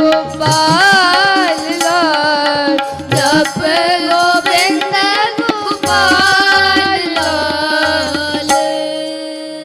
Gopal